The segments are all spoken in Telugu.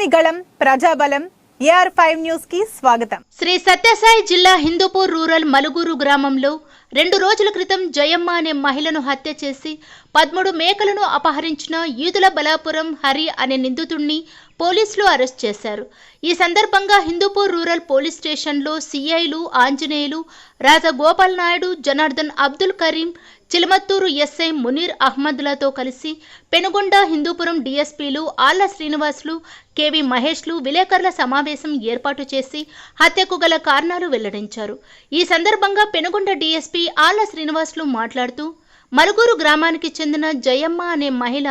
ప్రజని ప్రజాబలం ఏఆర్ ఫైవ్ న్యూస్కి స్వాగతం. శ్రీ సత్యసాయి జిల్లా హిందూపూర్ రూరల్ మలుగురు గ్రామంలో రెండు రోజుల క్రితం జయమ్మ అనే మహిళను హత్య చేసి పదమూడు మేకలను అపహరించిన ఈదుల బలాపురం హరి అనే నిందితుడిని పోలీసులు అరెస్ట్ చేశారు. ఈ సందర్భంగా హిందూపూర్ రూరల్ పోలీస్ స్టేషన్లో సిఐలు ఆంజనేయులు రాజా గోపాల్ నాయుడు జనార్దన్ అబ్దుల్ కరీం చిలమత్తూరు ఎస్ఐ మునీర్ అహ్మద్లతో కలిసి పెనుగొండ హిందూపురం డీఎస్పీలు ఆళ్ళ శ్రీనివాసులు కేవి మహేష్లు విలేకరుల సమావేశం ఏర్పాటు చేసి హత్యకు గల కారణాలు వెల్లడించారు. ఈ సందర్భంగా పెనుగొండ డీఎస్పీ ఆళ్ళ శ్రీనివాసులు మాట్లాడుతూ మలుగూరు గ్రామానికి చెందిన జయమ్మ అనే మహిళ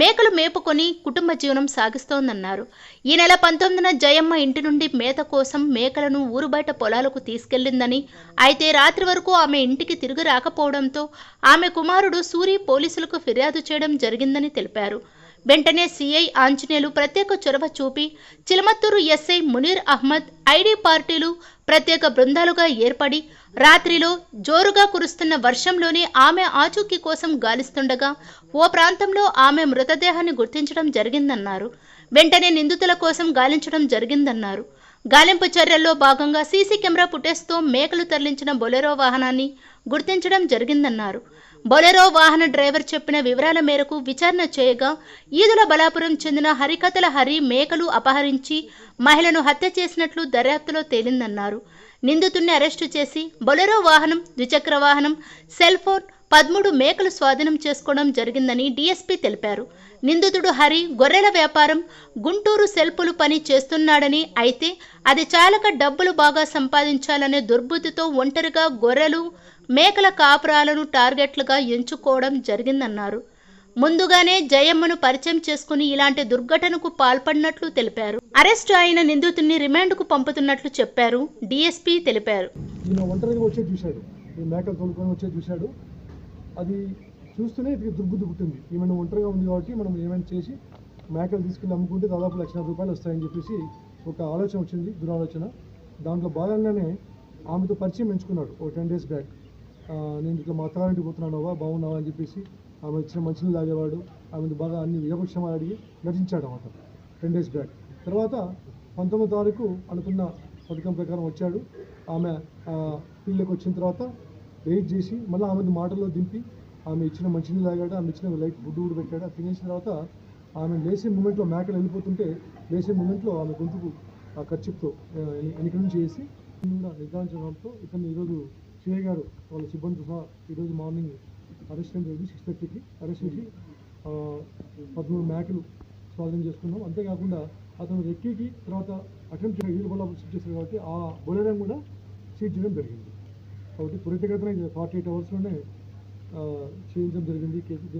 మేకలు మేపుకొని కుటుంబ జీవనం సాగిస్తోందన్నారు. ఈ నెల పంతొమ్మిదిన జయమ్మ ఇంటి నుండి మేత కోసం మేకలను ఊరు బయట పొలాలకు తీసుకెళ్ళిందని అయితే రాత్రి వరకు ఆమె ఇంటికి తిరిగి రాకపోవడంతో ఆమె కుమారుడు సూరి పోలీసులకు ఫిర్యాదు చేయడం జరిగిందని తెలిపారు. వెంటనే సిఐ ఆంజనేయులు ప్రత్యేక చొరవ చూపి Chilamathur SI Munir Ahmed ID parties ప్రత్యేక బృందాలుగా ఏర్పడి రాత్రిలో జోరుగా కురుస్తున్న వర్షంలోనే ఆమె ఆచూకీ కోసం గాలిస్తుండగా ఓ ప్రాంతంలో ఆమె మృతదేహాన్ని గుర్తించడం జరిగిందన్నారు. వెంటనే నిందితుల కోసం గాలించడం జరిగిందన్నారు. గాలింపు చర్యల్లో భాగంగా సీసీ కెమెరా ఫుటేజ్తో మేకలు తరలించిన బొలెరో వాహనాన్ని గుర్తించడం జరిగిందన్నారు. బొలెరో వాహన డ్రైవర్ చెప్పిన వివరాల మేరకు విచారణ చేయగా ఈదుల బలాపురం చెందిన హరికథల హరి మేకలు అపహరించి మహిళను హత్య చేసినట్లు దర్యాప్తులో తేలిందన్నారు. నిందితుడిని అరెస్టు చేసి బొలెరో వాహనం ద్విచక్ర వాహనం సెల్ ఫోన్ పదమూడు మేకలు స్వాధీనం చేసుకోవడం జరిగిందని డీఎస్పీ తెలిపారు. నిందితుడు హరి గొర్రెల వ్యాపారం గుంటూరు సెల్పులు పని చేస్తున్నాడని అయితే అది చాలక డబ్బులు బాగా సంపాదించాలనే దుర్బుద్ధితో ఒంటరిగా గొర్రెలు మేకల కాపురాలను టార్గెట్లుగా ఎంచుకోవడం జరిగిందన్నారు. ముందుగానే జయమ్మను పరిచయం చేసుకుని ఇలాంటి దుర్ఘటనకు పాల్పడినట్లు తెలిపారు. అరెస్టు అయిన నిందితుడిని రిమాండ్కు పంపుతున్నట్లు చెప్పారు. డిఎస్పీ తెలిపారు. ఒంటరిగా ఈ అది చూస్తూనే ఇది దుర్బుద్ధి పుట్టింది ఈమెను ఒంటరిగా ఉంది కాబట్టి మనం ఏమైనా చేసి మేకలు తీసుకెళ్ళి అమ్ముకుంటే దాదాపు లక్షల రూపాయలు వస్తాయని చెప్పేసి ఒక ఆలోచన వచ్చింది దురాలోచన. దాంట్లో భాగంగానే ఆమెతో పరిచయం ఎంచుకున్నాడు ఒక టెన్ డేస్ బ్యాక్. నేను ఇట్లా మా అత్తగారింటికి పోతున్నానవా బాగున్నావా అని చెప్పేసి ఆమె ఇచ్చిన మంచిని తాగేవాడు ఆమెను బాగా అన్ని యోగక్షేమాలు అడిగి నటించాడు అన్నమాట. టెన్ డేస్ బ్యాక్ తర్వాత పంతొమ్మిది తారీఖు అనుకున్న పథకం ప్రకారం వచ్చాడు. ఆమె పిల్లకి వచ్చిన తర్వాత వెయిట్ చేసి మళ్ళీ ఆమెను మాటల్లో దింపి ఆమె ఇచ్చిన మంచినీళ్ళు తాగాడు ఆమె ఇచ్చిన లైట్ గుడ్డు కూడా పెట్టాడు. అది తినేసిన తర్వాత ఆమె లేసే మూమెంట్లో మేకలు వెళ్ళిపోతుంటే లేసే మూమెంట్లో ఆమె గొంతుకు ఆ ఖర్చుతో వెనక నుంచి వేసి నిర్ధారించడంతో ఇతను ఈరోజు సిఐ గారు వాళ్ళ సిబ్బంది సహా ఈరోజు మార్నింగ్ అరెస్ట్ చేయడం జరిగింది సిక్స్ థర్టీకి అరెస్ట్ చేసి పదమూడు మేకలు స్వాధీనం చేసుకున్నాం. అంతేకాకుండా అతను రెక్కీకి తర్వాత అటెంప్ట్ వీలు వల్ల సీట్ చేశారు కాబట్టి ఆ బొలెరం కూడా సీట్ చేయడం జరిగింది. కాబట్టి త్వరితగతిన ఫార్టీ ఎయిట్ అవర్స్లోనే చేయించడం జరిగింది. కేసు